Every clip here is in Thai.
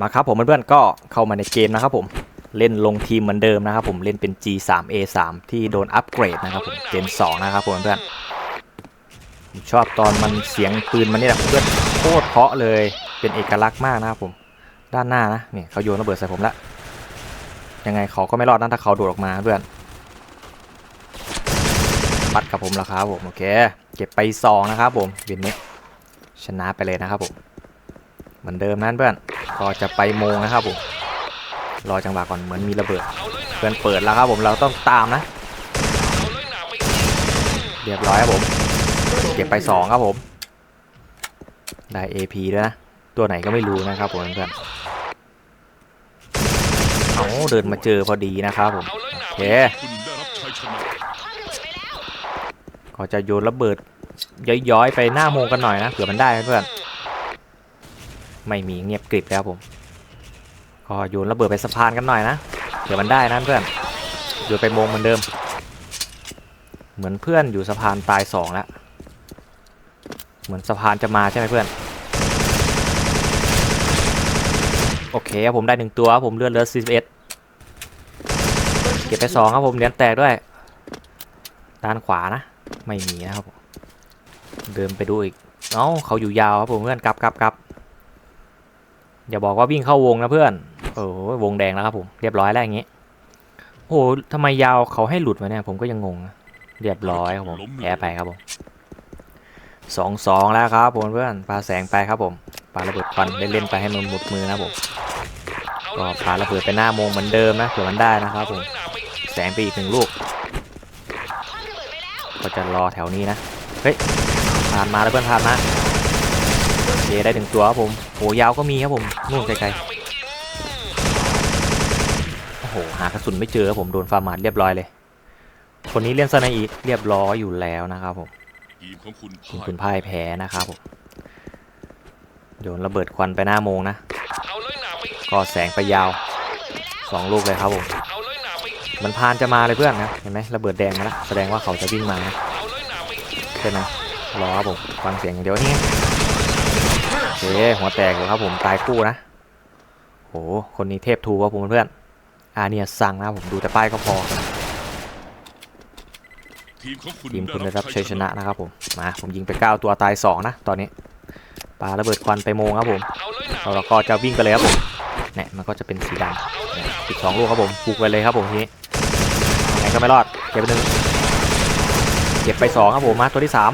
มาครับผมเพื่อนๆก็เข้ามาในเกมนะครับผมเล่นลงทีมเหมือนเดิมนะครับผมเล่นเป็น G3A3 ที่โดนอัปเกรดนะครับผมเจน2นะครับผมเพื่อนผมชอบตอนมันเสียงปืนมันนี่แหละเพื่อนโคตรเพาะเลยเป็นเอกลักษณ์มากนะครับผมด้านหน้านะเนี่ยเขาโยนระเบิดใส่ผมละยังไงเขาก็ไม่รอดนะถ้าเขาโดดออกมาเพื่อนปัดกับผมแล้วครับผมโอเคเก็บไปสองนะครับผมเกมนี้ชนะไปเลยนะครับผมเหมือนเดิมนั้นเพื่อน ก็จะไปโมงนะครับผมรอจังหวะก่อนเหมือนมีระเบิดเพื่อนเปิดแล้วครับผมเราต้องตามนะ เรียบร้อยครับผมเก็บไปสองครับผมได้ AP ด้วยนะ ตัวไหนก็ไม่รู้นะครับผมเพื่อนเอาเดินมาเจอพอดีนะครับผมโอเคก็จะโยนระเบิดย้อยๆ ไปหน้าโมงกันหน่อยนะเผื่อมันได้เพื่อน ไม่มีเงียบกริบแล้วผม ก็โยนระเบิดไปสะพานกันหน่อยนะเผื่อมันได้นะเพื่อนโยนไปมงเหมือนเดิม เหมือนเพื่อนอยู่สะพานตายสองแล้วเหมือนสะพานจะมาใช่ไหมเพื่อนโอเคครับผมได้หนึ่งตัวครับผมเลือดเลือ41เก็บไปสองครับผมเหรียญแตกด้วยด้านขวานะ ไม่มีนะครับผมเดินไปดูอีกเอ้าเขาอยู่ยาวครับผมเพื่อนกลับกลับกลับ อย่าบอกว่าวิ่งเข้าวงนะเพื่อนโอ้ยวงแดงแล้วครับผมเรียบร้อยแล้วอย่างงี้โอ้โหทำไมยาวเขาให้หลุดมาเนี่ยผมก็ยังงงนะเรียบร้อยครับผมแพ้ไปครับผมสองสองแล้วครับผมเพื่อนปาแสงไปครับผมปาระเบิดควันเล่นๆไปให้มันหมดมือนะผมก็ปาระเบิดไปหน้าโมงเหมือนเดิมนะเผื่อมันได้นะครับผมแสงไปอีกหนึ่งลูกก็จะรอแถวนี้นะเฮ้ยผ่านมาแล้วเพื่อนผ่านมาโอ เคได้ถึงตัวครับผมโหยาวก็มีครับผมนู่นไกลๆโอ้โหหากระสุนไม่เจอครับผมโดนฟาร์มาดเรียบร้อยเลย คนนี้เล่นสไนอีเรียบร้อยอยู่แล้วนะครับผมทีมของคุณคุณพ่ายคุณพ่ายแพ้นะครับผมโยนระเบิดควันไปหน้าโมงนะก็แสงไปยาวสองลูกเลยครับผมมันพานจะมาเลยเพื่อนนะเห็นไหมระเบิดแดงมาแล้วแสดงว่าเขาจะวิ่งมานะใช่ไหมรอครับผมฟังเสียงอย่างเดียวนี่ โอเคหัวแตกอยู่ครับผมตายคู่นะโหคนนี้เทพทูครับผมเพื่อนอาเนี่ยสั่งนะผมดูแต่ป้ายก็พอทีมคุณได้รับชัยชนะนะครับผมมาผมยิงไป 9 ตัวตาย 2 นะ ตอนนี้ปาระเบิดควันไปโมงครับผมแล้วเราก็จะวิ่งไปเลยครับผมเนี่ยมันก็จะเป็นสีดำเนี่ยอีกสองลูกครับผมปลูกไปเลยครับผมทีนี้ยังไงก็ไม่รอดเก็บไปหนึ่งเก็บไปสองครับผมมาตัวที่สาม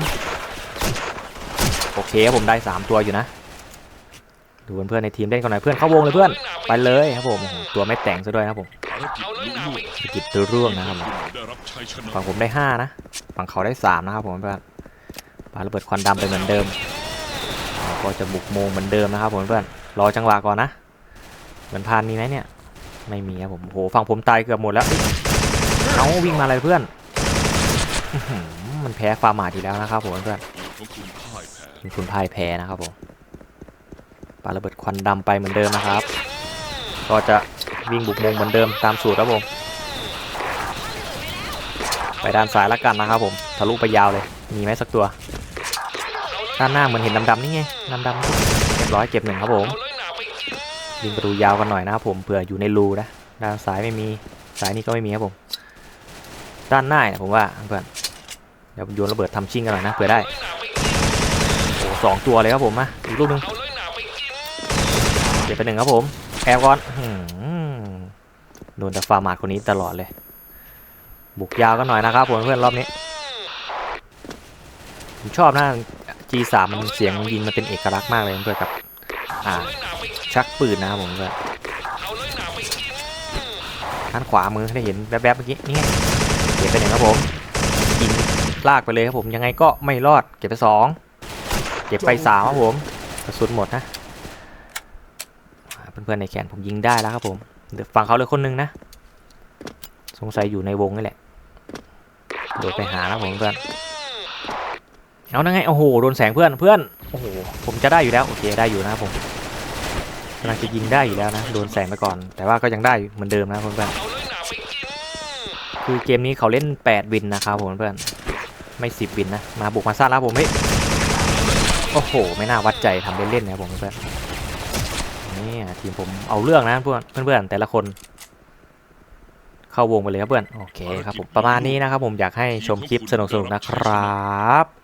โอเคครับผมได้สามตัวอยู่นะ ดูเพื่อนในทีมเล่นกันหน่อยเพื่อนเข้าวงเลยเพื่อน ไปเลยครับผม ตัวไม่แต่งซะด้วยครับผมภารกิจลุล่วงสกิดตัวร่วงนะครับผมฝั่งผมได้ 5 นะ ฝั่งเขาได้ 3 นะครับผมเพื่อนปาระเบิดควันดำไปเหมือนเดิม ก็จะบุกโมงเหมือนเดิมนะครับผมเพื่อน รอจังหวะก่อนนะ เหมือนพานมีไหมเนี่ย ไม่มีครับผมโหฝั่งผมตายเกือบหมดแล้ว เอาวิ่งมาอะไรเพื่อน มันแพ้ฟาร์มาดีแล้วนะครับผมเพื่อน คุณพ่ายแพ้มีคุณพ่ายแพ้นะครับผมปาระเบิดควันดำไปเหมือนเดิมนะครับ ก็จะวิ่งบุกมงเหมือนเดิมตามสูตรครับผม ไปด้านซ้ายละกันนะครับผมทะลุไปยาวเลย มีไหมสักตัว ด้านหน้าเหมือนเห็นดำๆนี่ไงดำๆเรียบร้อยเก็บหนึ่งครับผมยิงประตูยาวกันหน่อยนะครับผมเผื่ออยู่ในรูนะด้านซ้ายไม่มีซ้ายนี่ก็ไม่มีครับผม ด้านหน้าเนี่ยผมว่าเพื่อนเดี๋ยวโยนระเบิดทำชิ่งกันหน่อยนะเผื่อได้ สองตัวเลยครับผมมาอีกลูกหนึงเก็บไปหนึ่งครับผมแอบก่อนโดนแต่ฟาร์มาดคนนี้ตลอดเลย บุกยาวกันหน่อยนะครับผมเพื่อนรอบนี้ผมชอบนะ G3 มันเสียงยิงมันเป็นเอกลักษณ์มากเลยเพื่อนกับอ่าชักปืนนะครับผมเพื่อนด้านขวามือได้เห็นแวบๆเมื่อกี้นี่ไงเก็บไปหนึ่งครับผมยิงลากไปเลยครับผมยังไงก็ไม่รอดเก็บไปสอง เก็บไปสามครับผมกระสุนหมดนะเพื่อนๆในแขนผมยิงได้แล้วครับผมเดี๋ยวฟังเขาเลยคนหนึงนะ สงสัยอยู่ในวงนี่แหละโดดไปหาแล้วผมเพื่อนเอานั่งไงโอ้โหโดนแสงเพื่อนเพื่อนโอ้โหผมจะได้อยู่แล้วโอเคได้อยู่นะครับผมกำลังจะยิงได้อยู่แล้วนะโดนแสงไปก่อน แต่ว่าก็ยังได้เหมือนเดิมนะเพื่อนๆคือเกมนี้เขาเล่น 8 วินนะครับผมเพื่อนไม่ 10 วินนะมาบุกมาซ่าแล้วผมเฮ้ย โอ้โห ไม่น่าวัดใจทำเล่นๆนะผมเพื่อนนี่ทีมผมเอาเรื่องนะเพื่อนเพื่อนแต่ละคน เข้าวงไปเลยครับเพื่อน โอเคครับผมประมาณนี้นะครับผมอยากให้ชมคลิปสนุกๆนะครับ